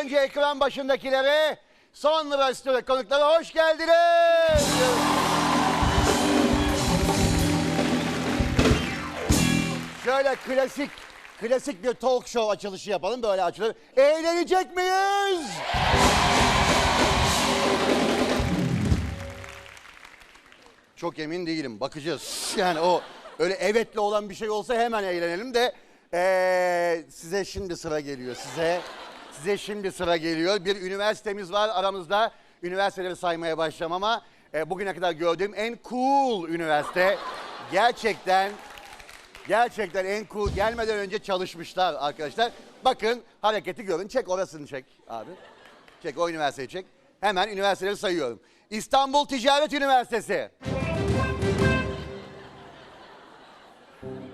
Önce ekran başındakilere, sonra stüdyo konuklara hoş geldiniz. Şöyle klasik, klasik bir talk show açılışı yapalım. Böyle açılır. Eğlenecek miyiz? Çok emin değilim. Bakacağız. Yani o öyle evetle olan bir şey olsa hemen eğlenelim de ee, size şimdi sıra geliyor. Size size şimdi sıra geliyor. Bir üniversitemiz var aramızda. Üniversiteleri saymaya başlamam ama ee, bugüne kadar gördüğüm en cool üniversite. Gerçekten Gerçekten en cool gelmeden önce çalışmışlar arkadaşlar. Bakın hareketi görün. Çek orasını çek abi. Çek o üniversiteyi çek. Hemen üniversiteleri sayıyorum. İstanbul Ticaret Üniversitesi.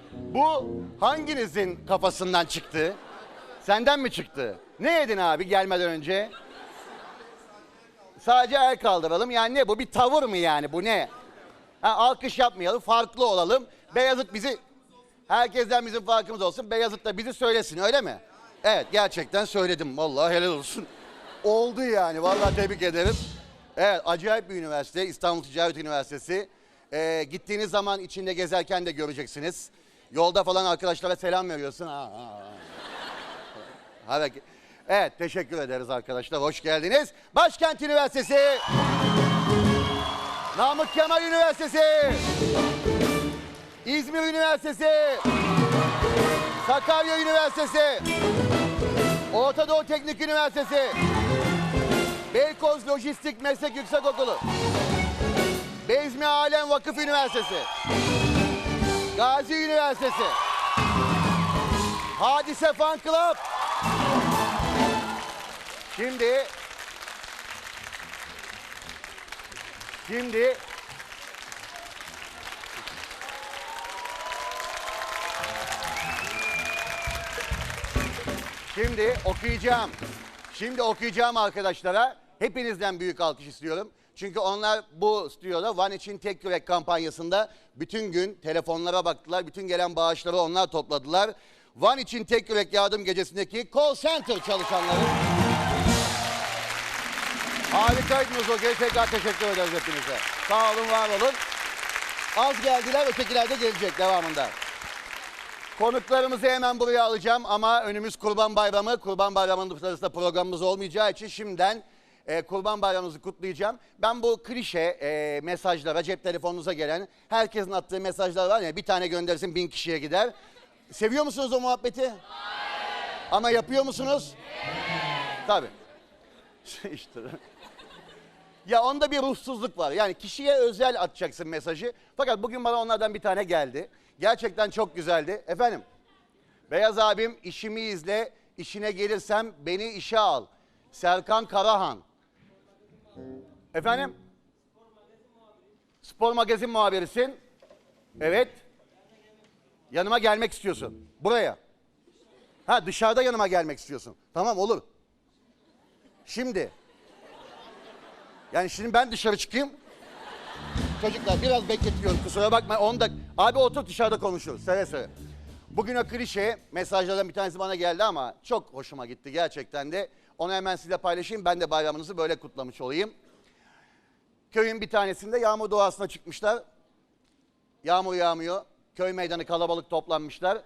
Bu hanginizin kafasından çıktı? Senden mi çıktı? Ne yedin abi gelmeden önce? Sadece el kaldıralım. Yani ne bu? Bir tavır mı yani? Bu ne? Ha, alkış yapmayalım, farklı olalım. Beyazıt bizi, herkesten bizim farkımız olsun. Beyazıt da bizi söylesin öyle mi? Evet gerçekten söyledim. Vallahi helal olsun. Oldu yani. Vallahi tebrik ederim. Evet acayip bir üniversite. İstanbul Ticaret Üniversitesi. Ee, gittiğiniz zaman içinde gezerken de göreceksiniz. Yolda falan arkadaşlara selam veriyorsun. Ha, ha, ha. Hareket. Evet teşekkür ederiz arkadaşlar. Hoş geldiniz. Başkent Üniversitesi. Namık Kemal Üniversitesi. İzmir Üniversitesi. Sakarya Üniversitesi. Orta Doğu Teknik Üniversitesi. Beykoz Lojistik Meslek Yüksekokulu. Bezmi Alem Vakıf Üniversitesi. Gazi Üniversitesi. Hadise Fan Club. Şimdi Şimdi Şimdi okuyacağım. Şimdi okuyacağım arkadaşlara. Hepinizden büyük alkış istiyorum. Çünkü onlar bu stüdyoda One için Tek Yürek kampanyasında bütün gün telefonlara baktılar. Bütün gelen bağışları onlar topladılar. One için Tek Yürek yardım gecesindeki call center çalışanları. Harikaydınız o gece. Tekrar teşekkür ederiz hepinize. Sağ olun, var olun. Az geldiler, ötekiler de gelecek devamında. Konuklarımızı hemen buraya alacağım ama önümüz Kurban Bayramı. Kurban Bayramı'nın sırasında programımız olmayacağı için şimdiden e, Kurban Bayramınızı kutlayacağım. Ben bu klişe e, mesajlara, cep telefonunuza gelen herkesin attığı mesajlar var ya bir tane göndersin bin kişiye gider. Seviyor musunuz o muhabbeti? Ama yapıyor musunuz? Tabii. İşte. Ya onda bir ruhsuzluk var. Yani kişiye özel atacaksın mesajı. Fakat bugün bana onlardan bir tane geldi. Gerçekten çok güzeldi. Efendim, Beyaz abim işimi izle, işine gelirsem beni işe al. Serkan Karahan. Efendim? Spor magazin muhabirisin. Evet. Yanıma gelmek istiyorsun. Buraya. Ha dışarıda yanıma gelmek istiyorsun. Tamam olur. Şimdi. Yani şimdi ben dışarı çıkayım. Çocuklar biraz bekletiyorum kusura bakma 10 dakika. Abi otur dışarıda konuşuruz seve seve. Bugün o klişe mesajlardan bir tanesi bana geldi ama çok hoşuma gitti gerçekten de. Onu hemen size paylaşayım ben de bayramınızı böyle kutlamış olayım. Köyün bir tanesinde yağmur doğasına çıkmışlar. Yağmur yağmıyor. Köy meydanı kalabalık toplanmışlar.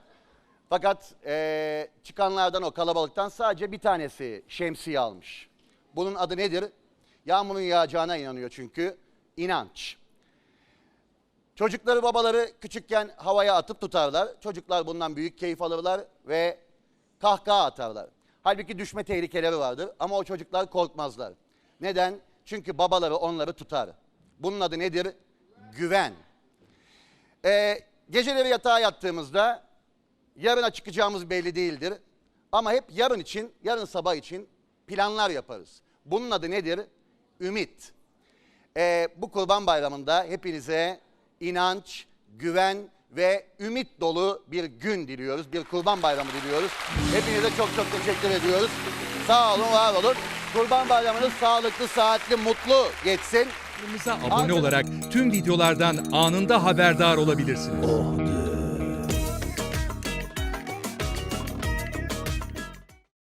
Fakat eee, çıkanlardan o kalabalıktan sadece bir tanesi şemsiye almış. Bunun adı nedir? Yağmurun yağacağına inanıyor çünkü. İnanç. Çocukları babaları küçükken havaya atıp tutarlar. Çocuklar bundan büyük keyif alırlar ve kahkaha atarlar. Halbuki düşme tehlikeleri vardır ama o çocuklar korkmazlar. Neden? Çünkü babaları onları tutar. Bunun adı nedir? Güven. Ee, geceleri yatağa yattığımızda yarına çıkacağımız belli değildir. Ama hep yarın için, yarın sabah için planlar yaparız. Bunun adı nedir? Ümit. Ee, bu kurban bayramında hepinize inanç, güven ve ümit dolu bir gün diliyoruz. Bir kurban bayramı diliyoruz. Hepinize çok çok teşekkür ediyoruz. Sağ olun, var olun. Kurban bayramınız sağlıklı, saatli, mutlu geçsin. Kanalımıza abone olarak tüm videolardan anında haberdar olabilirsiniz.